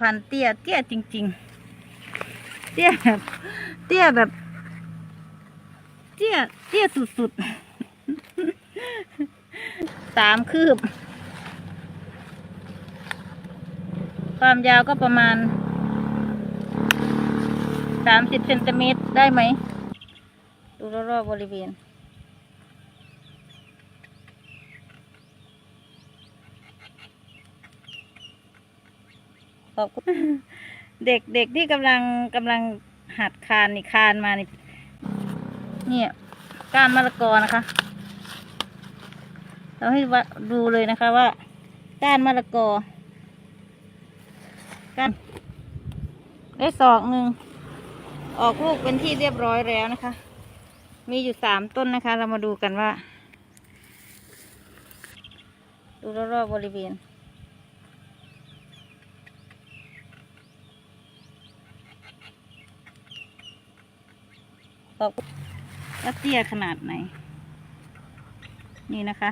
พันเตี้ย เตี้ยจริง ๆ เตี้ยแบบเตี้ยแบบ เตี้ย เตี้ยสุดๆสามคืบ ความยาวก็ประมาณสามสิบเซนติเมตรได้ไหม ดูรอบๆบริเวณ อบคุณเด็กเด็กที่กำลังกำลังหัดคานนี่คานมานี่เนี่ยก้านมะละกอนะคะ เราให้วะดูเลยนะคะว่า ก้านมะละกอก้านได้ศอกหนึ่งออกลูกเป็นที่เรียบร้อยแล้วนะคะ มีอยู่สามต้นนะคะ เรามาดูกันว่า ดูรอบๆบริเวณ ขอบคุณแล้วเตี้ยขนาดไหน นี่นะคะ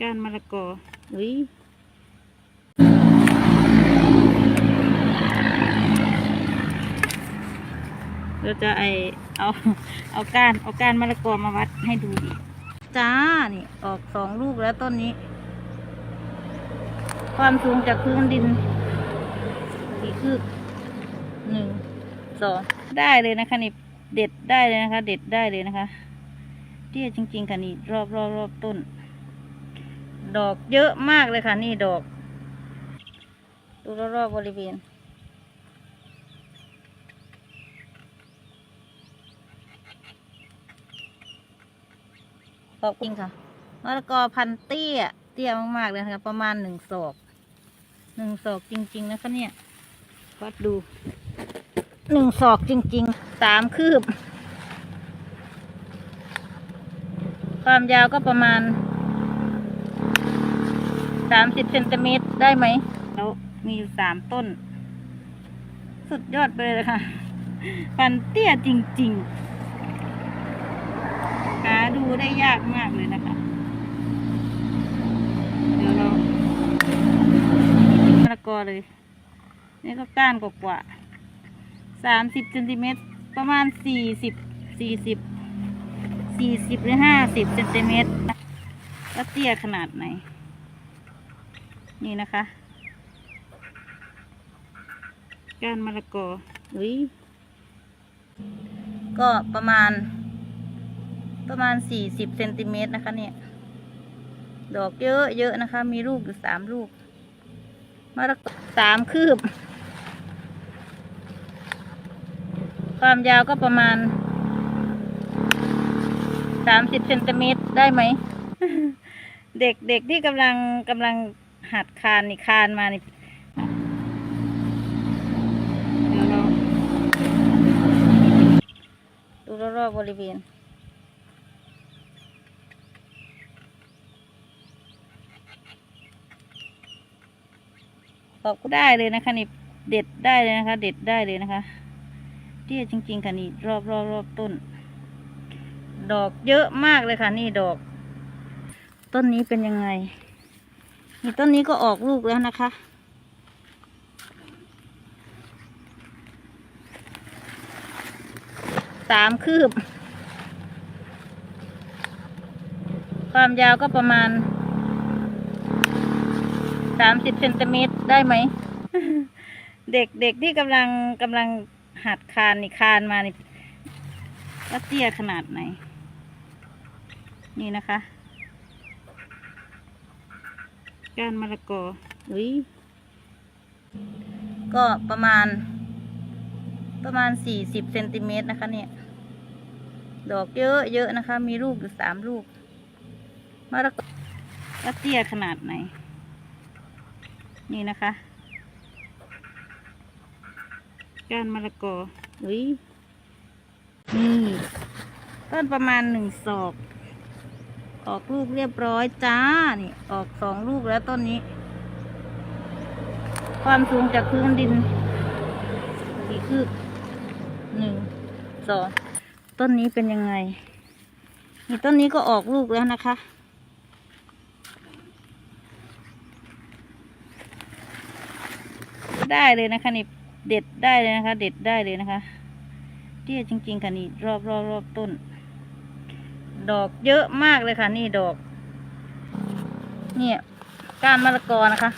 ก้านมะละกออุ้ยเราจะไอเอาเอาก้านเอาก้านมะละกอมาวัดให้ดูดิจ้า นี่ออกสองลูกแล้วต้นนี้ ความสูงจากพื้นดินกี่คืบหนึ่ง สองได้เลยนะคะนี่เด็ดได้เลยนะคะ เด็ดได้เลยนะคะเตี้ยจริง ๆ ค่ะนี่รอบรอบรอบต้น ดอกเยอะมากเลยค่ะ นี่ดอก ดูรอบรอบบริเวณขอบคุณค่ะมะละกอพันเตี้ย เตี้ยมากๆเลยนะคะประมาณหนึ่งศอกหนึ่งศอกจริง ๆ นะคะเนี่ยวัดดู หนึ่งศอกจริงๆสามคืบ ความยาวก็ประมาณสามสิบเซนติเมตรได้ไหม แล้วมีอยู่สามต้น สุดยอดไปเลยค่ะพันเตี้ยจริงๆ หาดูได้ยากมากเลยนะคะเดี๋ยวเรามะละกอเลย นี่ก็ก้านกว่า สามสิบเซนติเมตรประมาณสี่สิบสี่สิบสี่สิบหรือห้าสิบเซนติเมตรแล้วเตี้ยขนาดไหน นี่นะคะก้านมะละกออุ้ยก็ประมาณ ประมาณสี่สิบเซนติเมตรนะคะเนี่ย ดอกเยอะเยอะนะคะ มีลูกอยู่สามลูกมะละกอสามคืบ ความยาวก็ประมาณสามสิบเซนติเมตรได้ไหม เด็กเด็กที่กำลังกำลังหัดคานนี่คานมานี่ดูรอบๆบริเวณขอบคุณได้เลยนะคะนี่เด็ดได้เลยนะคะ เด็ดได้เลยนะคะ ตี้ยจริง ๆ ค่ะนี่รอบรอบรอบต้น ดอกเยอะมากเลยค่ะ นี่ดอก ต้นนี้เป็นยังไง นี่ต้นนี้ก็ออกลูกแล้วนะคะ สามคืบ ความยาวก็ประมาณสามสิบเซนติเมตรได้ไหม เด็กเด็กที่กำลังกำลัง หัดคานนี่คานมานี่ว่าเตี้ยขนาดไหน นี่นะคะ กานมะละกออุ้ยก็ประมาณ ประมาณสี่สิบเซนติเมตรนะคะเนี่ย ดอกเยอะเยอะนะคะ มีลูกอยู่สามลูกมะละกอว่าเตี้ยขนาดไหน นี่นะคะ ก้านมะละกออุ้ยนี่ต้นประมาณหนึ่งศอก ออกลูกเรียบร้อยจ้า นี่ ออกสองลูกแล้วต้นนี้ ความสูงจากพื้นดินกี่คืบหนึ่งสองต้นนี้เป็นยังไง นี่ต้นนี้ก็ออกลูกแล้วนะคะได้เลยนะคะนี่ เด็ดได้เลยนะคะ เด็ดได้เลยนะคะเตี้ยจริง ๆ ค่ะนี่รอบรอบรอบต้น ดอกเยอะมากเลยค่ะ นี่ดอก เนี่ยก้านมะละกอนะคะ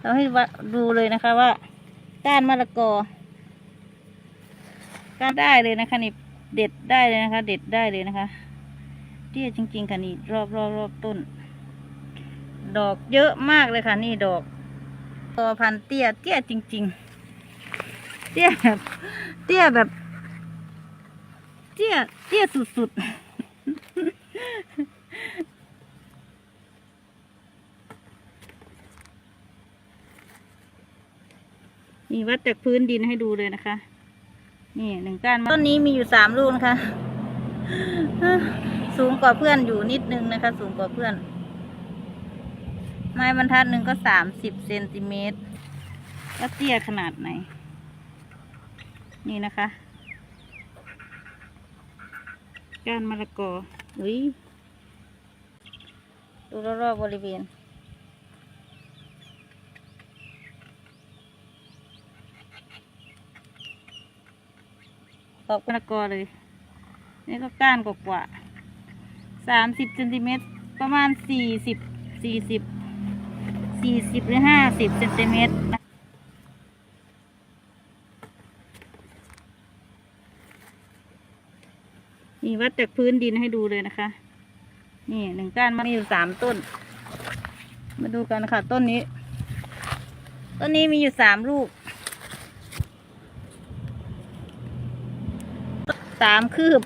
เราให้วะดูเลยนะคะว่าก้านมะละกอก้านได้เลยนะคะนี่เด็ดได้เลยนะคะ เด็ดได้เลยนะคะเตี้ยจริง ๆ ค่ะนี่รอบรอบรอบต้น ดอกเยอะมากเลยค่ะ นี่ดอก ตอพันเตี้ยเตี้ยจริง ๆ เตี้ยแบบเตี้ยแบบ เตี้ยเตี้ยสุดๆนี่วัดจากพื้นดินให้ดูเลยนะคะ นี่หนึ่งก้านต้นนี้มีอยู่สามลูกนะคะ สูงกว่าเพื่อนอยู่นิดนึงนะคะ สูงกว่าเพื่อน ไม้บรรทัดหนึ่งก็สามสิบเซนติเมตรแล้วเตี้ยขนาดไหน นี่นะคะก้านมะละกออุ้ยดูรอบๆบริเวณตอกมะละกอเลย นี่ก็ก้านกว่าสามสิบเซนติเมตรประมาณสี่สิบสี่สิบ สี่สิบหรือห้าสิบเซนติเมตรนี่วัดจากพื้นดินให้ดูเลยนะคะ นี่หนึ่งก้านมันมีอยู่สามต้น มาดูกันนะคะต้นนี้ ต้นนี้มีอยู่สามลูกสามคืบ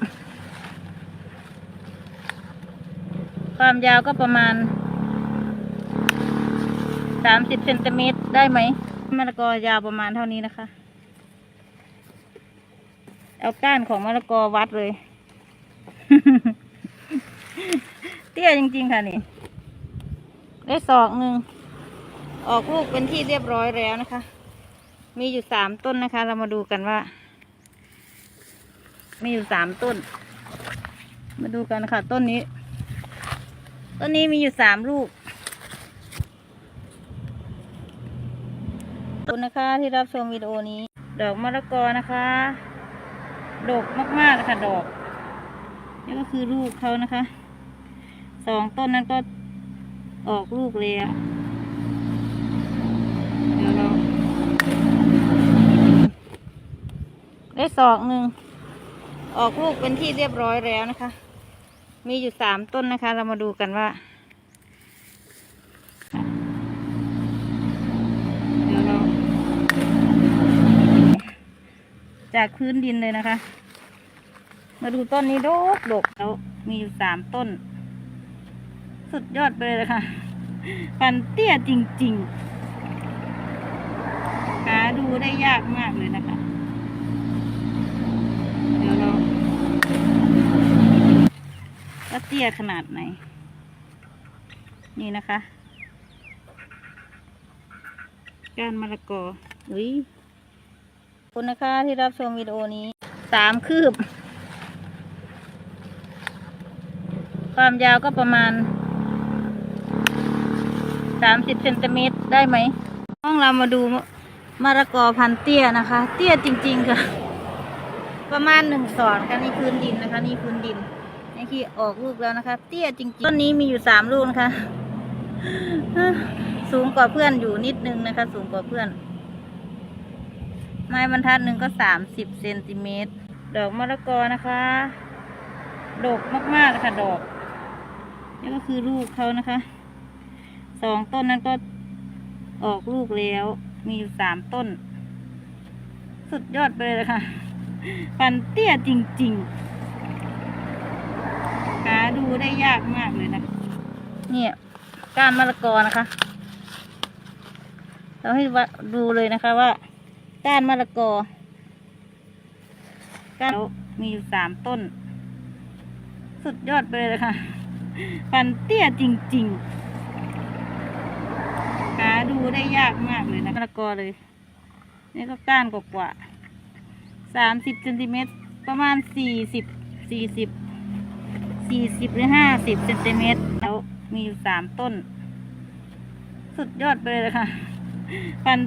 ความยาวก็ประมาณ สามสิบเซนติเมตรได้ไหมมะละกอยาวประมาณเท่านี้นะคะเอาก้านของมะละกอวัดเลย เตี้ยจริงๆค่ะนี่ ได้ศอกหนึ่ง ออกลูกเป็นที่เรียบร้อยแล้วนะคะ มีอยู่สามต้นนะคะ เรามาดูกันว่า มีอยู่สามต้น มาดูกันค่ะ ต้นนี้ ต้นนี้มีอยู่สามลูกขอบ คุณนะคะที่รับชมวิดีโอนี้ ดอกมะละกอนะคะ ดกมากๆนะคะดอก นี่ก็คือลูกเขานะคะ สองต้นนั้นก็ออกลูกแล้วเดี๋ยวเราได้สอกหนึ่ง ออกลูกเป็นที่เรียบร้อยแล้วนะคะ มีอยู่สามต้นนะคะ เรามาดูกันว่า เดี๋ยวเรา จากพื้นดินเลยนะคะ มาดูต้นนี้ดกดกแล้วมีอยู่สามต้น สุดยอดไปเลยนะคะฟันเตี้ยจริงๆ หาดูได้ยากมากเลยนะคะ เดี๋ยวเราว่าเตี้ยขนาดไหน นี่นะคะ กานมะละกออุ้ย คุณนะคะที่รับชมวิดีโอนี้สามคืบ ความยาวก็ประมาณสามสิบเซนติเมตรได้ไหมห้องเรามาดูมะละกอพันเตี้ยนะคะ เตี้ยจริง ๆ ค่ะ ประมาณหนึ่งศอกกันนี่พื้นดินนะคะ นี่พื้นดินนี่คือออกลูกแล้วนะคะ เตี้ยจริงๆต้นนี้มีอยู่สามลูกนะคะ สูงกว่าเพื่อนอยู่นิดนึงนะคะ สูงกว่าเพื่อน ไม้บรรทัดหนึ่งก็สามสิบเซนติเมตร ดอกมะละกอนะคะ ดกมากๆเลยค่ะดอก นี่ก็คือลูกเขานะคะ สองต้นนั้นก็ออกลูกแล้ว มีอยู่สามต้น สุดยอดไปเลยค่ะฟันเตี้ยจริงๆ หาดูได้ยากมากเลยนะ เนี่ยก้านมะละกอนะคะ เราให้วะดูเลยนะคะว่า ก้านมะละกอก้านมีอยู่สามต้น สุดยอดไปเลยค่ะฟันเตี้ยจริงๆ หาดูได้ยากมากเลยนะมะละกอเลย นี่ก็ก้านกว่าๆสามสิบเซนติเมตรประมาณสี่สิบสี่สิบสี่สิบหรือห้าสิบเซนติเมตรแล้วมีอยู่สามต้น สุดยอดไปเลยค่ะฟัน